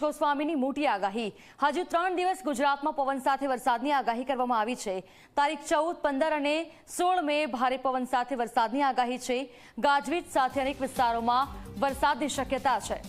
ગોસ્વામીની મોટી આગાહી. હજુ ત્રણ દિવસ ગુજરાતમાં પવન સાથે વરસાદની આગાહી કરવામાં આવી છે. તારીખ ચૌદ, પંદર અને સોળ મે ભારે પવન સાથે વરસાદની આગાહી છે. ગાજવીજ સાથે અનેક વિસ્તારોમાં વરસાદની શક્યતા છે.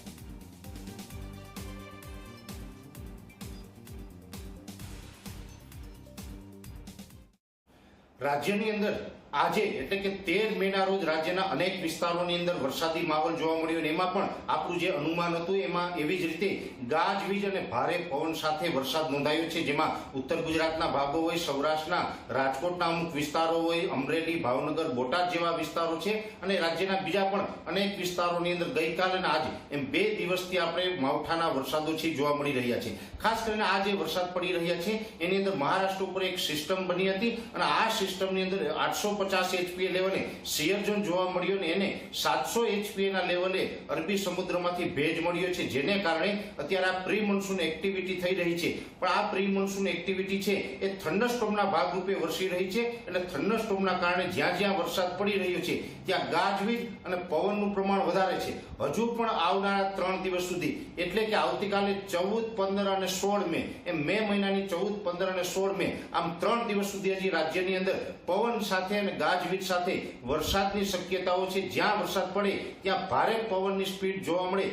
રાજ્યની અંદર આજે એટલે કે તેર મેના રોજ રાજ્યના અનેક વિસ્તારોની અંદર વરસાદી માહોલ જોવા મળ્યો અને એમાં પણ આપણું જે અનુમાન હતું એમાં એવી જ રીતે ગાજવીજ અને ભારે પવન સાથે વરસાદ નોંધાયો છે, જેમાં ઉત્તર ગુજરાતના ભાગો હોય, સૌરાષ્ટ્રના રાજકોટના અમુક વિસ્તારો હોય, અમરેલી, ભાવનગર, બોટાદ જેવા વિસ્તારો છે અને રાજ્યના બીજા પણ અનેક વિસ્તારોની અંદર ગઈકાલે અને આજે એમ બે દિવસથી આપણે માવઠાના વરસાદો છે જોવા મળી રહ્યા છે ખાસ કરીને આ જે વરસાદ પડી રહ્યા છે, એની અંદર મહારાષ્ટ્ર ઉપર એક સિસ્ટમ બની હતી અને આ સિસ્ટમની અંદર આઠસો પચાસ એચપીએ લેવલે સિયર ઝોન જોવા મળ્યો ને એને સાતસો એચપીએ ના લેવલે અરબી સમુદ્રમાંથી ભેજ મળ્યો છે, જેને કારણે અત્યારે આ પ્રી મોન્સૂન એક્ટિવિટી થઈ રહી છે. પણ આ પ્રી મોન્સૂન એક્ટિવિટી છે એ થંડરસ્ટોમના ભાગરૂપે વરસી રહી છે, એટલે થંડરસ્ટોમના કારણે જ્યાં જ્યાં વરસાદ પડી રહ્યો છે, ત્યાં ગાજવીજ અને પવનનું પ્રમાણ વધારે છે. હજુ પણ આવનારા ત્રણ દિવસ સુધી, એટલે કે આવતીકાલે ચૌદ, પંદર અને સોળ મે એમ મે મહિનાની ચૌદ, પંદર અને સોળ મે, આમ ત્રણ દિવસ સુધી હજી રાજ્યની અંદર પવન સાથે અને ગાજવીજ સાથે વરસાદની શક્યતાઓ છે. જ્યાં વરસાદ પડે, ત્યાં ભારે પવનની સ્પીડ જોવા મળે.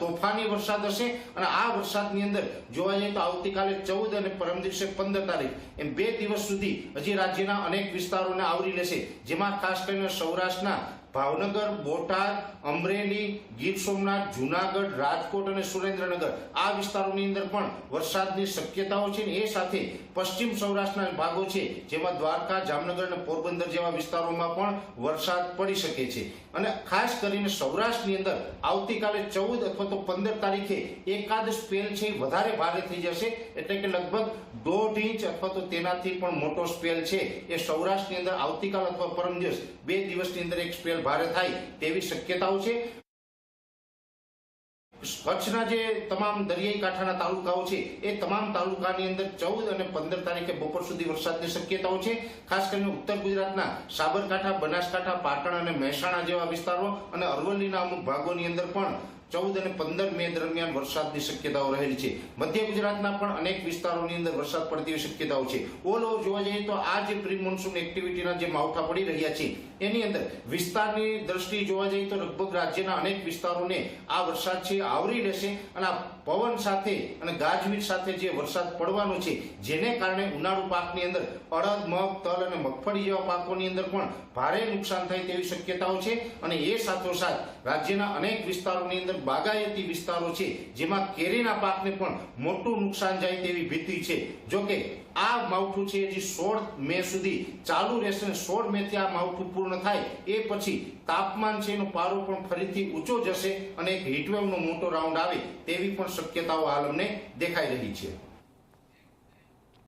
તોફાની વરસાદ હશે અને આ વરસાદની અંદર જોવા જઈએ તો આવતીકાલે ચૌદ અને પરમ દિવસે પંદર તારીખ એમ બે દિવસ સુધી હજી રાજ્યના અનેક વિસ્તારોને આવરી લેશે. જેમાં ખાસ કરીને સૌરાષ્ટ્રના ભાવનગર, બોટાદ, અમરેલી, ગીર સોમનાથ, જુનાગઢ, રાજકોટ અને સુરેન્દ્રનગર. આ વિસ્તારોની અંદર પણ વરસાદની શક્યતાઓ છે એ સાથે પશ્ચિમ સૌરાષ્ટ્રના ભાગો છે, જેમાં દ્વારકા, જામનગર અને પોરબંદર જેવા વિસ્તારોમાં પણ વરસાદ પડી શકે છે. અને ખાસ કરીને સૌરાષ્ટ્રની અંદર આવતીકાલે ચૌદ અથવા તો પંદર તારીખે એકાદ સ્પેલ છે વધારે ભારે થઈ જશે, એટલે કે લગભગ દોઢ ઇંચ અથવા તો તેનાથી પણ મોટો સ્પેલ છે એ સૌરાષ્ટ્રની અંદર આવતીકાલ અથવા પરમ દિવસ બે દિવસની અંદર એક સ્પેલ ભારે થાય તેવી શક્યતાઓ છે? કચ્છના જે તમામ દરિયાઈ કાંઠાના તાલુકાઓ છે, એ તમામ તાલુકાની અંદર ચૌદ અને પંદર તારીખે બપોર સુધી વરસાદની શક્યતાઓ છે. ખાસ કરીને ઉત્તર ગુજરાતના સાબરકાંઠા, બનાસકાંઠા, પાટણ અને મહેસાણા જેવા વિસ્તારો અને અરવલ્લીના અમુક ભાગોની અંદર પણ ચૌદ અને પંદર મે દરમિયાન વરસાદની શક્યતાઓ રહેલી છે. મધ્ય ગુજરાતના પણ અનેક વિસ્તારોની અંદર વરસાદ પડતી શક્યતાઓ છે. ઓલ ઓવર જોવા જઈએ તો આ જે પ્રી મોન્સૂન એક્ટિવિટીના જે માવઠા પડી રહ્યા છે, એની અંદર વિસ્તારની દ્રષ્ટિએ જોવા જઈએ તો લગભગ રાજ્યના અનેક વિસ્તારોને આ વરસાદ છે આવરી લેશે અને આ પવન સાથે અને ગાજવીજ સાથે જે વરસાદ પડવાનો છે, જેને કારણે ઉનાળુ પાકની અંદર અડદ, મગ, તલ અને મગફળી જેવા પાકોની અંદર પણ ભારે નુકસાન થાય તેવી શક્યતાઓ છે અને એ સાથોસાથ રાજ્યના અનેક વિસ્તારોની અંદર બાગાયતી વિસ્તારો છે, જેમાં કેરીના પાકને પણ મોટું નુકસાન જાય તેવી ભીતિ છે. જોકે આ માવઠું છે હજી સોળ મે સુધી ચાલુ રહેશે અને સોળ મે થી આ માવઠું પૂર્ણ થાય, એ પછી તાપમાન છે એનો પારો પણ ફરીથી ઊંચો જશે અને એક હીટવેવનો મોટો રાઉન્ડ આવે તેવી પણ શક્યતાઓ હાલ અમને દેખાઈ રહી છે.